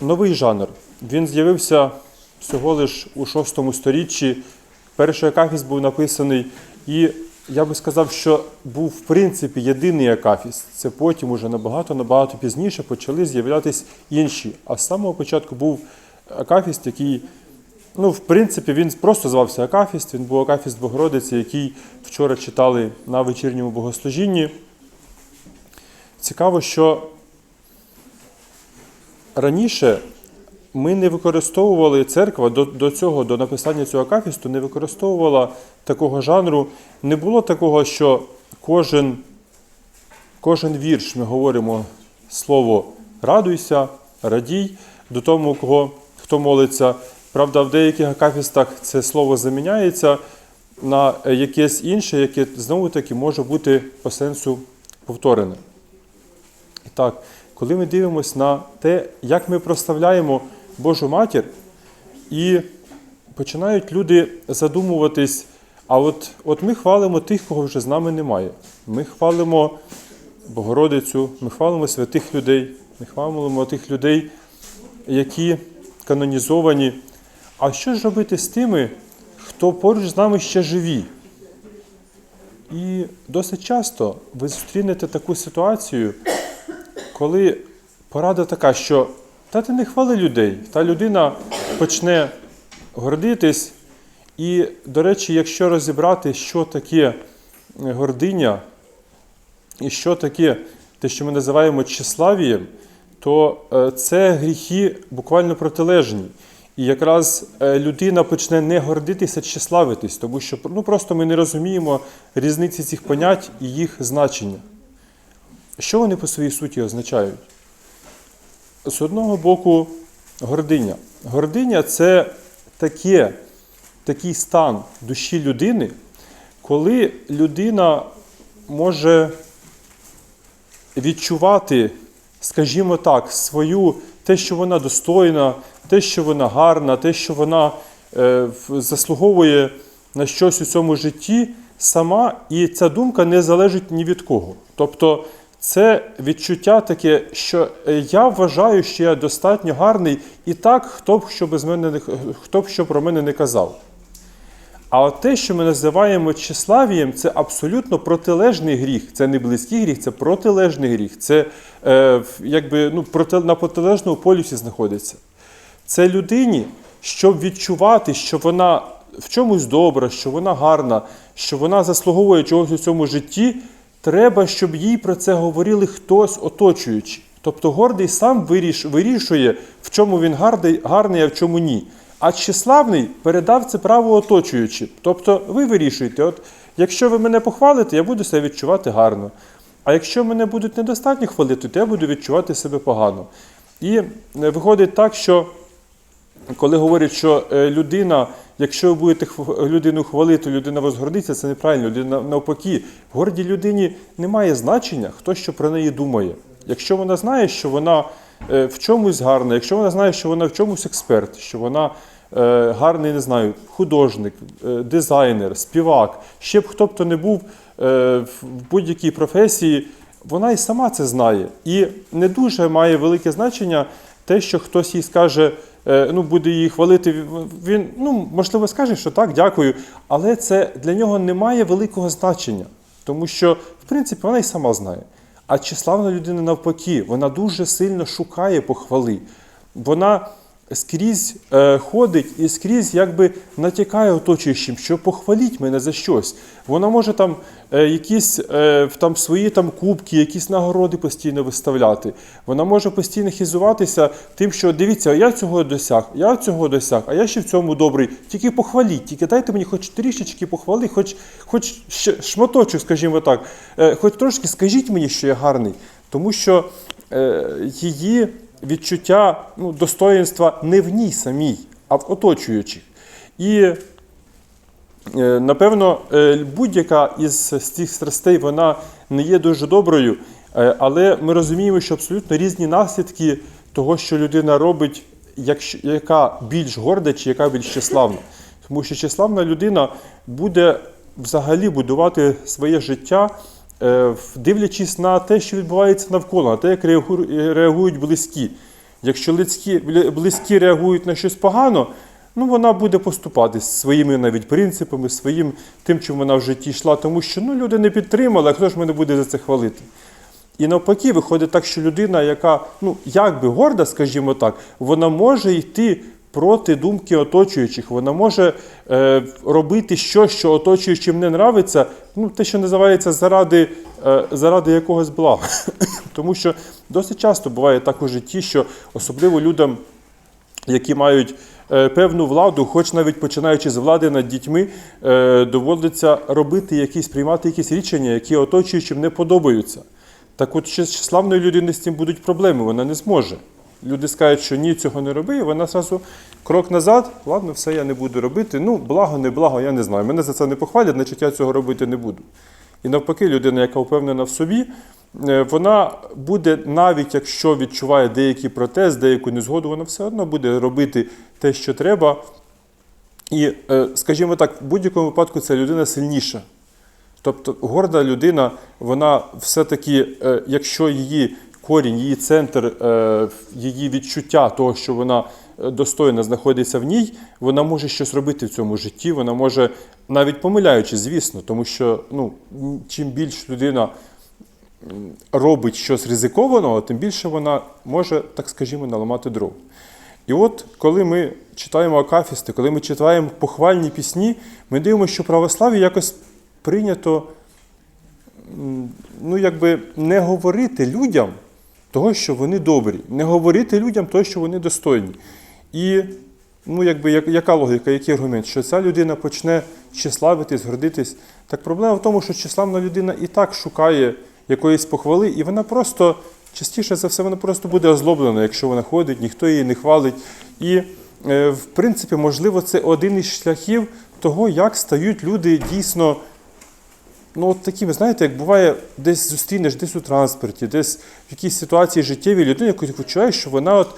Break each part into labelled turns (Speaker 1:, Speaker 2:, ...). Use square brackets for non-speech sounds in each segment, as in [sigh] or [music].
Speaker 1: новий жанр. Він з'явився всього лиш у VI сторіччі. Перший акафіст був написаний, і я би сказав, що був в принципі єдиний акафіст. Це потім, уже набагато-набагато пізніше, почали з'являтись інші. А з самого початку був акафіст, який, ну, в принципі, він просто звався Акафіст. Він був Акафіст Богородиці, який вчора читали на вечірньому богослужінні. Цікаво, що раніше ми не використовували церква до, до цього, до написання цього акафісту, не використовувала такого жанру. Не було такого, що кожен, кожен вірш ми говоримо слово радуйся, радій до тому, кого, хто молиться. Правда, в деяких акафістах це слово заміняється на якесь інше, яке знову таки може бути по сенсу повторене. Так, коли ми дивимося на те, як ми прославляємо Божу матір, і починають люди задумуватись, а от, от ми хвалимо тих, кого вже з нами немає. Ми хвалимо Богородицю, ми хвалимо святих людей, ми хвалимо тих людей, які канонізовані. А що ж робити з тими, хто поруч з нами ще живі? І досить часто ви зустрінете таку ситуацію, коли порада така, що та ти не хвали людей, та людина почне гордитись. І, до речі, якщо розібрати, що таке гординя, і що таке те, що ми називаємо тщеславієм, то е, це гріхи буквально протилежні. І якраз е, людина почне не гордитися, тщеславитись, тому що ну, просто ми не розуміємо різниці цих понять і їх значення. Що вони по своїй суті означають? З одного боку, гординя. Гординя це таке, такий стан душі людини, коли людина може відчувати, скажімо так, свою те, що вона достойна, те, що вона гарна, те, що вона е, заслуговує на щось у цьому житті сама, і ця думка не залежить ні від кого. Тобто це відчуття таке, що я вважаю, що я достатньо гарний, і так, хто б що без мене не хто б що про мене не казав. А от те, що ми називаємо тщеславієм, це абсолютно протилежний гріх. Це не близький гріх, це протилежний гріх. Це е, якби ну, проти, на протилежному полюсі знаходиться. Це людині, щоб відчувати, що вона в чомусь добра, що вона гарна, що вона заслуговує чогось у цьому житті, треба, щоб їй про це говорили хтось оточуючий. Тобто гордий сам вирішує, в чому він гарний, а в чому ні. А тщеславний передав це право оточуючи. Тобто ви вирішуєте, от якщо ви мене похвалите, я буду себе відчувати гарно. А якщо мене будуть недостатньо хвалити, то я буду відчувати себе погано. І виходить так, що коли говорять, що людина, якщо ви будете людину хвалити, людина возгордиться, це неправильно. Людина навпаки, в гордій людині немає значення, хто що про неї думає. Якщо вона знає, що вона в чомусь гарна, якщо вона знає, що вона в чомусь експерт, що вона е, гарний, не знаю, художник, е, дизайнер, співак, ще б хто б то не був е, в будь-якій професії, вона і сама це знає. І не дуже має велике значення те, що хтось їй скаже, е, ну, буде її хвалити. Він, ну, можливо, скаже, що так, дякую, але це для нього не має великого значення, тому що, в принципі, вона і сама знає. А числавна людина навпаки, вона дуже сильно шукає похвали. Вона скрізь е, ходить і скрізь якби натякає оточуючим, що похваліть мене за щось. Вона може там е, якісь е, там свої там кубки, якісь нагороди постійно виставляти. Вона може постійно хизуватися тим, що дивіться, я цього досяг, я цього досяг, а я ще в цьому добрий. Тільки похваліть, тільки дайте мені хоч трішечки похвали, хоч хоч шматочок, скажімо так, е, хоч трошки скажіть мені, що я гарний, тому що е, її відчуття ну, достоїнства не в ній самій, а в оточуючих. І, е, напевно, е, будь-яка із цих страстей вона не є дуже доброю, е, але ми розуміємо, що абсолютно різні наслідки того, що людина робить, яка більш горда чи яка більш щаславна. Тому що щаславна людина буде взагалі будувати своє життя. Дивлячись на те, що відбувається навколо, на те, як реагують близькі. Якщо близькі, близькі реагують на щось погано, ну вона буде поступатись своїми навіть принципами, своїм тим, чим вона в житті йшла, тому що ну, люди не підтримали, а хто ж мене буде за це хвалити? І навпаки, виходить так, що людина, яка ну як горда, скажімо так, вона може йти проти думки оточуючих, вона може е, робити щось, що оточуючим не нравиться, ну те, що називається заради, е, заради якогось блага. [laughs] Тому що досить часто буває так у житті, що особливо людям, які мають е, певну владу, хоч навіть починаючи з влади над дітьми, е, доводиться робити якісь, приймати якісь рішення, які оточуючим не подобаються. Так от ще з славної людини з цим будуть проблеми, вона не зможе. Люди скажуть, що ні, цього не роби, і вона зразу крок назад, ладно, все я не буду робити. Ну, благо, не благо, я не знаю. Мене за це не похвалять, значить я цього робити не буду. І навпаки, людина, яка впевнена в собі, е, вона буде, навіть якщо відчуває деякий протест, деяку незгоду, вона все одно буде робити те, що треба. І, е, скажімо так, в будь-якому випадку ця людина сильніша. Тобто горда людина, вона все-таки, е, якщо її корінь, її центр, е, її відчуття того, що вона е, достойна знаходиться в ній, вона може щось робити в цьому житті, вона може, навіть помиляючись, звісно, тому що ну, чим більше людина робить щось ризикованого, тим більше вона може, так скажімо, наламати дров. І от коли ми читаємо акафісти, коли ми читаємо похвальні пісні, ми дивимося, що православі якось прийнято ну, якби не говорити людям того, що вони добрі, не говорити людям того, що вони достойні. І ну, якби, як, яка логіка, який аргумент? Що ця людина почне числавитись, гордитись. Так проблема в тому, що числавна людина і так шукає якоїсь похвали, і вона просто, частіше за все, вона просто буде озлоблена, якщо вона ходить, ніхто її не хвалить. І, е, в принципі, можливо, це один із шляхів того, як стають люди дійсно ну, от такі, ви знаєте, як буває, десь зустрінеш, десь у транспорті, десь в якійсь ситуації життєвій людини, яку ти відчуваєш, що вона от.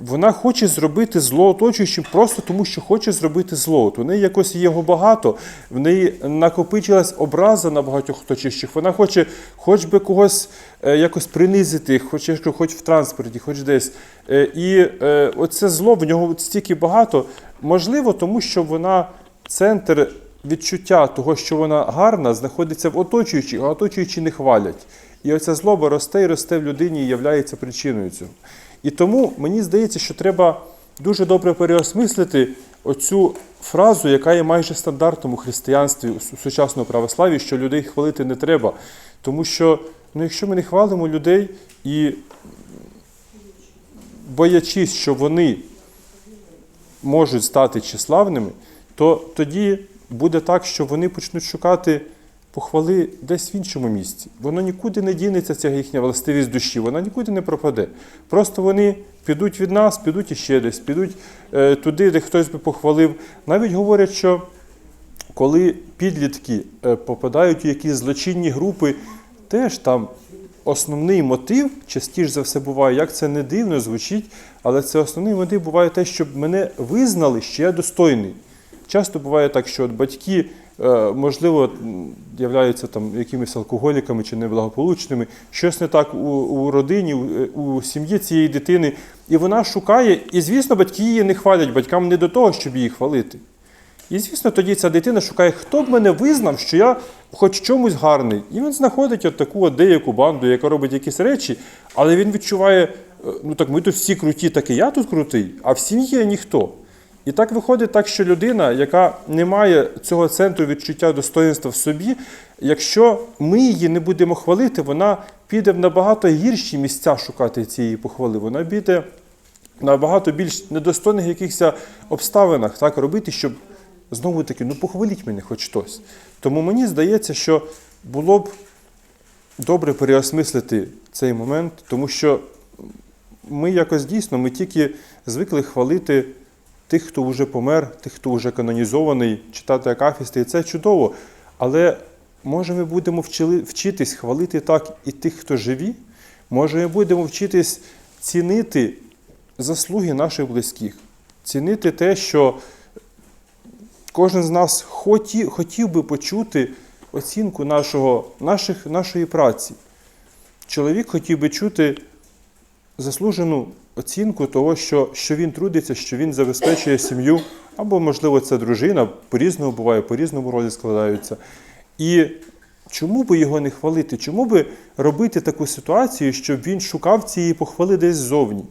Speaker 1: Вона хоче зробити зло оточуючим просто тому, що хоче зробити зло. От у неї якось його багато, в неї накопичилась образа на багатьох оточуючих. Вона хоче хоч би когось е, якось принизити, хоч, хоч в транспорті, хоч десь. Е, і е, оце зло в нього стільки багато. Можливо, тому що вона центр відчуття того, що вона гарна, знаходиться в оточуючих, а оточуючі не хвалять. І оця злоба росте і росте в людині і являється причиною цього. І тому мені здається, що треба дуже добре переосмислити оцю фразу, яка є майже стандартом у християнстві, у сучасному православі, що людей хвалити не треба. Тому що ну, якщо ми не хвалимо людей і боячись, що вони можуть стати числавними, то тоді буде так, що вони почнуть шукати похвали десь в іншому місці. Воно нікуди не дінеться, ця їхня властивість душі, вона нікуди не пропаде. Просто вони підуть від нас, підуть іще десь, підуть е, туди, де хтось би похвалив. Навіть говорять, що коли підлітки е, попадають у якісь злочинні групи, теж там основний мотив, частіше за все буває, як це не дивно звучить, але це основний мотив буває те, щоб мене визнали, що я достойний. Часто буває так, що от батьки, е, можливо, являються там якимись алкоголіками чи неблагополучними, щось не так у, у родині, у, е, у сім'ї цієї дитини, і вона шукає, і звісно, батьки її не хвалять, батькам не до того, щоб її хвалити. І, звісно, тоді ця дитина шукає, хто б мене визнав, що я хоч чомусь гарний. І він знаходить от таку от деяку банду, яка робить якісь речі, але він відчуває, е, ну так ми тут всі круті, так і я тут крутий, а в сім'ї ніхто. І так виходить так, що людина, яка не має цього центру відчуття достоинства в собі, якщо ми її не будемо хвалити, вона піде в набагато гірші місця шукати цієї похвали. Вона піде набагато більш недостойних якихось обставинах так робити, щоб знову таки, ну похваліть мене хоч хтось. Тому мені здається, що було б добре переосмислити цей момент, тому що ми якось дійсно ми тільки звикли хвалити тих, хто вже помер, тих, хто вже канонізований, читати акафісти, і це чудово. Але може ми будемо вчили, вчитись хвалити так і тих, хто живі? Може, ми будемо вчитись цінити заслуги наших близьких, цінити те, що кожен з нас хотів, хотів би почути оцінку нашого, наших, нашої праці. Чоловік хотів би чути заслужену оцінку того, що, що він трудиться, що він забезпечує сім'ю, або, можливо, це дружина, по-різному буває, по-різному ролі складаються. І чому би його не хвалити? Чому би робити таку ситуацію, щоб він шукав цієї похвали десь ззовні?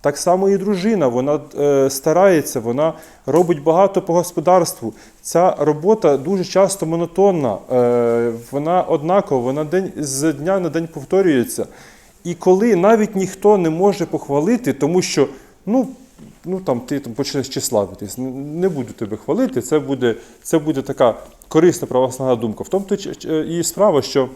Speaker 1: Так само і дружина, вона е, старається, вона робить багато по господарству. Ця робота дуже часто монотонна, е, вона однакова, вона день, з дня на день повторюється. І коли навіть ніхто не може похвалити, тому що ну, ну там ти там почнеш числавитись, не буду тебе хвалити, це буде, це буде така корисна православна думка. В тому і справа, що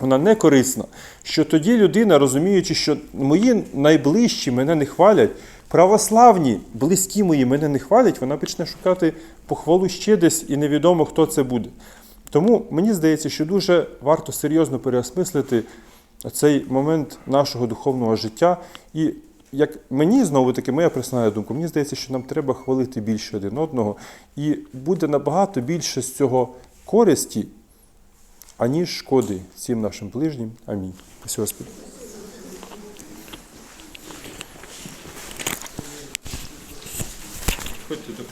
Speaker 1: вона не корисна, що тоді людина, розуміючи, що мої найближчі мене не хвалять, православні, близькі мої мене не хвалять, вона почне шукати похвалу ще десь і невідомо, хто це буде. Тому мені здається, що дуже варто серйозно переосмислити цей момент нашого духовного життя. І як мені знову таки моя персональна думка, мені здається, що нам треба хвалити більше один одного, і буде набагато більше з цього користі, аніж шкоди всім нашим ближнім. Амінь. Господи. До